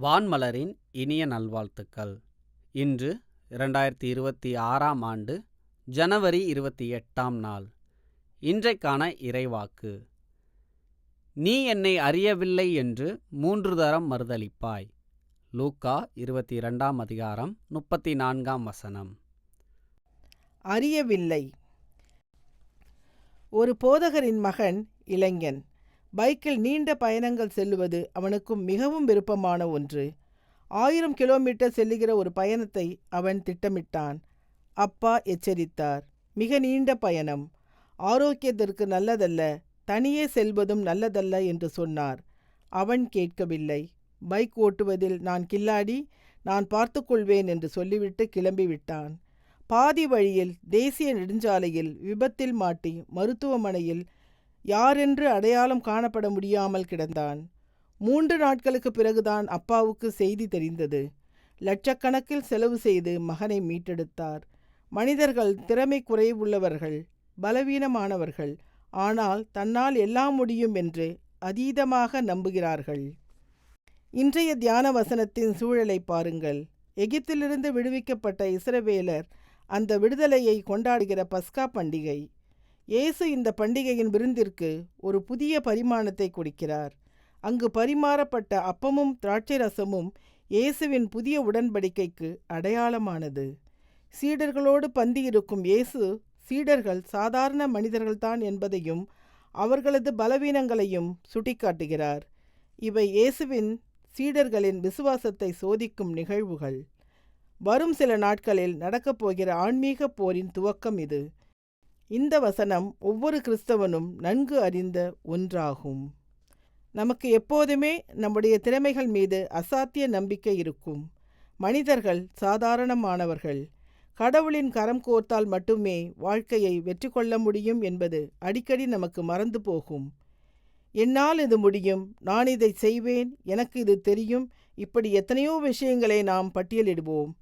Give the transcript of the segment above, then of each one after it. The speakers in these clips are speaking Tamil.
வான்மலரின் இனிய நல்வாழ்த்துக்கள். இன்று இரண்டாயிரத்தி இருபத்தி ஆறாம் ஆண்டு ஜனவரி இருபத்தி எட்டாம் நாள். இன்றைக்கான இறைவாக்கு. நீ என்னை அறியவில்லை என்று மூன்று தரம் மறுதலிப்பாய். லூக்கா இருபத்தி இரண்டாம் அதிகாரம் முப்பத்தி நான்காம் வசனம். அறியவில்லை. ஒரு போதகரின் மகன் இளைஞன். பைக்கில் நீண்ட பயணங்கள் செல்லுவது அவனுக்கும் மிகவும் விருப்பமான ஒன்று. ஆயிரம் கிலோமீட்டர் செல்லுகிற ஒரு பயணத்தை அவன் திட்டமிட்டான். அப்பா எச்சரித்தார். மிக நீண்ட பயணம். ஆரோக்கியத்திற்கு நல்லதல்ல. தனியே செல்வதும் நல்லதல்ல என்று சொன்னார். அவன் கேட்கவில்லை. பைக் ஓட்டுவதில் நான் கில்லாடி நான் பார்த்துக்கொள்வேன் என்று சொல்லிவிட்டு கிளம்பிவிட்டான். பாதி வழியில் தேசிய நெடுஞ்சாலையில் விபத்தில் மாட்டி மருத்துவமனையில் யாரென்று அடையாளம் காணப்பட முடியாமல் கிடந்தான். மூன்று நாட்களுக்கு பிறகுதான் அப்பாவுக்கு செய்தி தெரிந்தது. லட்சக்கணக்கில் செலவு செய்து மகனை மீட்டெடுத்தார். மனிதர்கள் திறமை குறைவுள்ளவர்கள் பலவீனமானவர்கள் ஆனால் தன்னால் எல்லாம் முடியும் என்று அதீதமாக நம்புகிறார்கள். இன்றைய தியான வசனத்தின் சூழலை பாருங்கள். எகிப்திலிருந்து விடுவிக்கப்பட்ட இஸ்ரவேலர் அந்த விடுதலையை கொண்டாடுகிற பஸ்கா பண்டிகை. இயேசு இந்த பண்டிகையின் விருந்திற்கு ஒரு புதிய பரிமாணத்தை கொடுக்கிறார். அங்கு பரிமாறப்பட்ட அப்பமும் திராட்சை ரசமும் இயேசுவின் புதிய உடன்படிக்கைக்கு அடையாளமானது. சீடர்களோடு பந்தியிருக்கும் இயேசு சீடர்கள் சாதாரண மனிதர்கள்தான் என்பதையும் அவர்களது பலவீனங்களையும் சுட்டிக்காட்டுகிறார். இவை இயேசுவின் சீடர்களின் விசுவாசத்தை சோதிக்கும் நிகழ்வுகள். வரும் சில நாட்களில் நடக்கப் போகிற ஆன்மீக போரின் துவக்கம் இது. இந்த வசனம் ஒவ்வொரு கிறிஸ்தவனும் நன்கு அறிந்த ஒன்றாகும். நமக்கு எப்போதுமே நம்முடைய திறமைகள் மீது அசாத்திய நம்பிக்கை இருக்கும். மனிதர்கள் சாதாரணமானவர்கள். கடவுளின் கரம் கோர்த்தால் மட்டுமே வாழ்க்கையை வெற்றி கொள்ள முடியும் என்பது அடிக்கடி நமக்கு மறந்து போகும். என்னால் இது முடியும் நான் இதை செய்வேன் எனக்கு இது தெரியும் இப்படி எத்தனையோ விஷயங்களை நாம் பட்டியலிடுவோம்.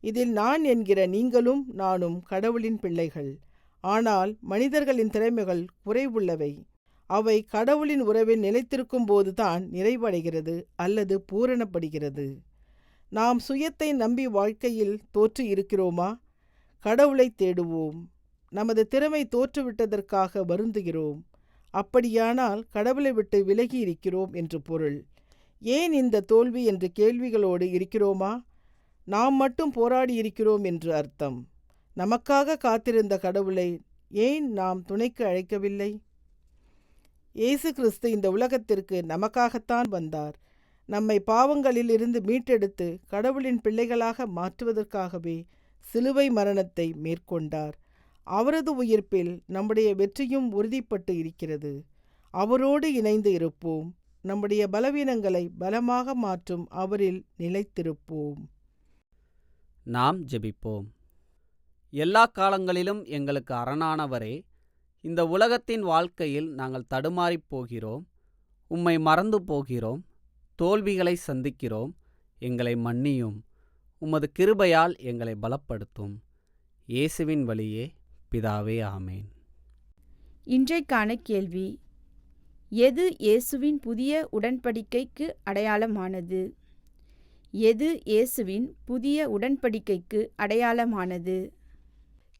இதில் நான் என்கிற நீங்களும் நானும் கடவுளின் பிள்ளைகள். ஆனால் மனிதர்களின் திறமைகள் குறைவுள்ளவை. அவை கடவுளின் உறவில் நிலைத்திருக்கும் போதுதான் நிறைவடைகிறது அல்லது பூரணப்படுகிறது. நாம் சுயத்தை நம்பி வாழ்க்கையில் தோற்று இருக்கிறோமா? கடவுளை தேடுவோம். நமது திறமை தோற்றுவிட்டதற்காக வருந்துகிறோம். அப்படியானால் கடவுளை விட்டு விலகி இருக்கிறோம் என்று பொருள். ஏன் இந்த தோல்வி என்று கேள்விகளோடு இருக்கிறோமா? நாம் மட்டும் போராடி இருக்கிறோம் என்று அர்த்தம். நமக்காக காத்திருந்த கடவுளை ஏன் நாம் துணைக்கு அழைக்கவில்லை? இயேசு கிறிஸ்து இந்த உலகத்திற்கு நமக்காகத்தான் வந்தார். நம்மை பாவங்களில் இருந்து மீட்டெடுத்து கடவுளின் பிள்ளைகளாக மாற்றுவதற்காகவே சிலுவை மரணத்தை மேற்கொண்டார். அவரது உயிர்ப்பில் நம்முடைய வெற்றியும் உறுதிப்பட்டு இருக்கிறது. அவரோடு இணைந்து இருப்போம். நம்முடைய பலவீனங்களை பலமாக மாற்றும் அவரில் நிலைத்திருப்போம். நாம் ஜெபிப்போம். எல்லா காலங்களிலும் எங்களுக்கு அரணானவரே இந்த உலகத்தின் வாழ்க்கையில் நாங்கள் தடுமாறிப் போகிறோம் உம்மை மறந்து போகிறோம் தோல்விகளை சந்திக்கிறோம் எங்களை மன்னியும் உமது கிருபையால் எங்களை பலப்படுத்தும். இயேசுவின் வழியே பிதாவே ஆமேன். இன்றைக்கான கேள்வி எது இயேசுவின் புதிய உடன்படிக்கைக்கு அடையாளமானது? எது இயேசுவின் புதிய உடன்படிக்கைக்கு அடையாளமானது?